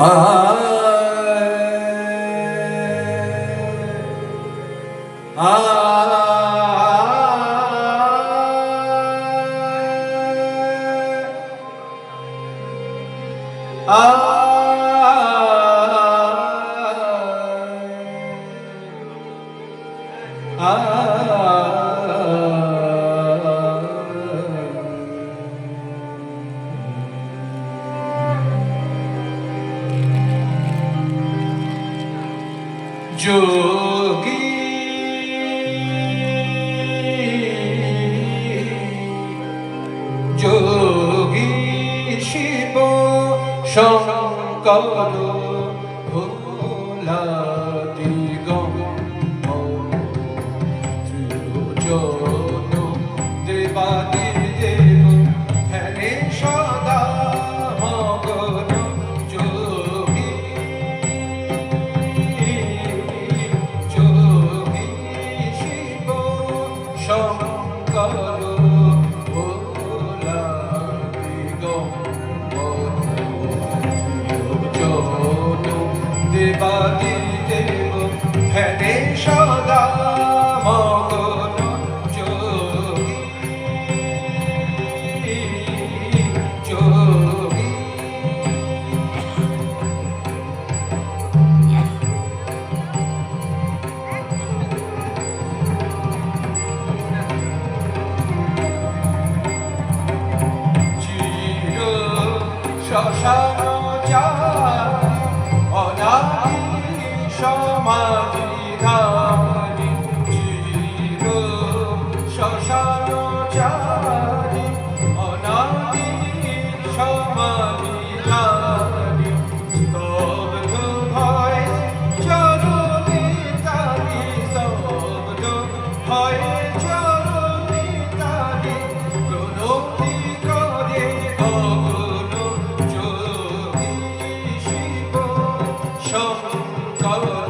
ah, ah, ah. যোগী। যোগী শিব শঙ্কর ভোলা। শ্মশান চার অনাদি সমাধি ধাম চির শ্মশান শঙ্কর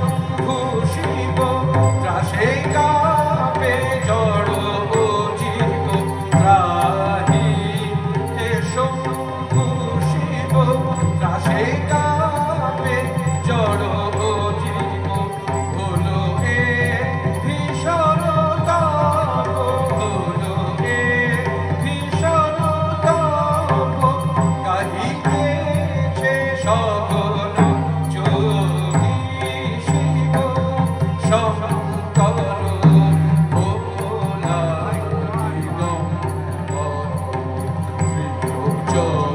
joy.